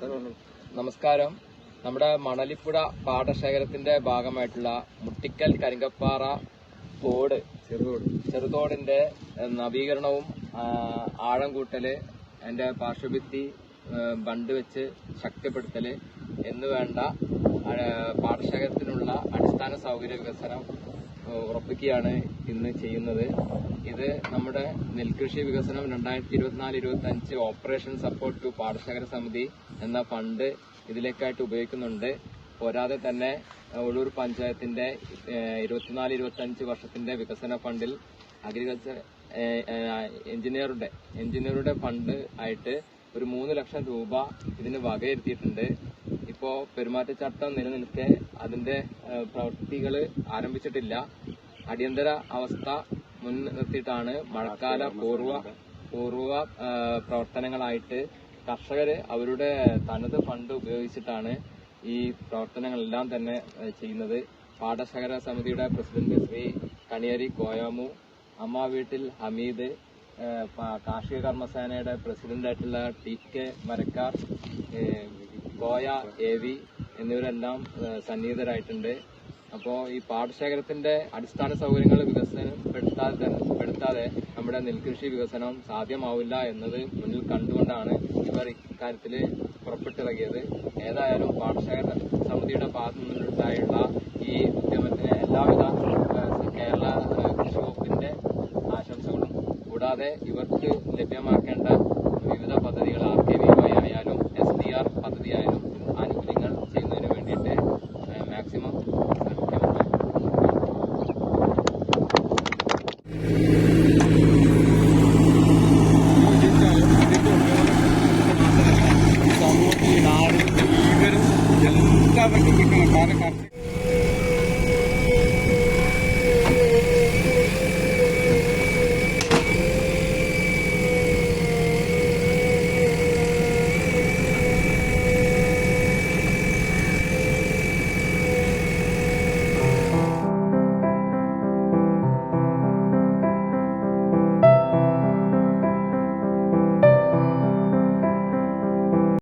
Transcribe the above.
നമസ്കാരം. നമ്മുടെ മണലിപ്പുഴ പാടശേഖരത്തിന്റെ ഭാഗമായിട്ടുള്ള മുട്ടിക്കൽ കരിങ്കപ്പാറ തോട് ചെറുതോട്. ചെറുതോടിന്റെ നവീകരണവും ആഴം കൂട്ടൽ അതിന്റെ പാർശ്വഭിത്തി ബണ്ട് വെച്ച് ശക്തിപ്പെടുത്തൽ എന്നുവേണ്ട പാടശേഖരത്തിനുള്ള അടിസ്ഥാന സൗകര്യ വികസനം ഉറപ്പിക്കുകയാണ് ഇന്ന് ചെയ്യുന്നത്. ഇത് നമ്മുടെ നെൽകൃഷി വികസനം രണ്ടായിരത്തി ഇരുപത്തിനാല് ഇരുപത്തി അഞ്ച് ഓപ്പറേഷൻ സപ്പോർട്ട് ടു പാടശേഖര സമിതി എന്ന ഫണ്ട് ഇതിലേക്കായിട്ട് ഉപയോഗിക്കുന്നുണ്ട്. പോരാതെ തന്നെ ഉള്ളൂർ പഞ്ചായത്തിന്റെ ഇരുപത്തിനാല് ഇരുപത്തി അഞ്ച് വർഷത്തിന്റെ വികസന ഫണ്ടിൽ അഗ്രികൾച്ചർ എഞ്ചിനീയറുടെ എഞ്ചിനീയറുടെ ഫണ്ട് ആയിട്ട് ഒരു മൂന്ന് ലക്ഷം രൂപ ഇതിന് വകയിരുത്തിയിട്ടുണ്ട്. ഇപ്പോ പെരുമാറ്റച്ചട്ടം നിലനിൽക്കെ അതിന്റെ പ്രവൃത്തികൾ ആരംഭിച്ചിട്ടില്ല. അടിയന്തര അവസ്ഥ മുൻനിർത്തിയിട്ടാണ് മഴക്കാല പൂർവ പൂർവ പ്രവർത്തനങ്ങളായിട്ട് കർഷകർ അവരുടെ തനത് ഫണ്ട് ഉപയോഗിച്ചിട്ടാണ് ഈ പ്രവർത്തനങ്ങളെല്ലാം തന്നെ ചെയ്യുന്നത്. പാടശേഖര സമിതിയുടെ പ്രസിഡന്റ് ശ്രീ കണിയരി കോയാമു അമ്മ വീട്ടിൽ ഹമീദ് കാർഷിക കർമ്മസേനയുടെ പ്രസിഡന്റായിട്ടുള്ള T K Marakkar Koya A V എന്നിവരെല്ലാം സന്നിഹിതരായിട്ടുണ്ട്. അപ്പോൾ ഈ പാടശേഖരത്തിന്റെ അടിസ്ഥാന സൗകര്യങ്ങൾ വികസനപ്പെടുത്താതെ പെടുത്താതെ നമ്മുടെ നെൽകൃഷി വികസനം സാധ്യമാവില്ല എന്നത് മുന്നിൽ കണ്ടുകൊണ്ടാണ് ഇവർ ഇക്കാര്യത്തിൽ പുറപ്പെട്ടിറങ്ങിയത്. ഏതായാലും പാടശേഖര സമിതിയുടെ ഭാഗത്തു നിന്നുണ്ടായുള്ള ഈ ഉദ്യമത്തിന് എല്ലാവിധ കേരള കൃഷി വകുപ്പിന്റെ ആശംസകളും. കൂടാതെ ഇവർക്ക് ലഭ്യമാക്കേണ്ട కాబట్టి మీకు కార్యకర్త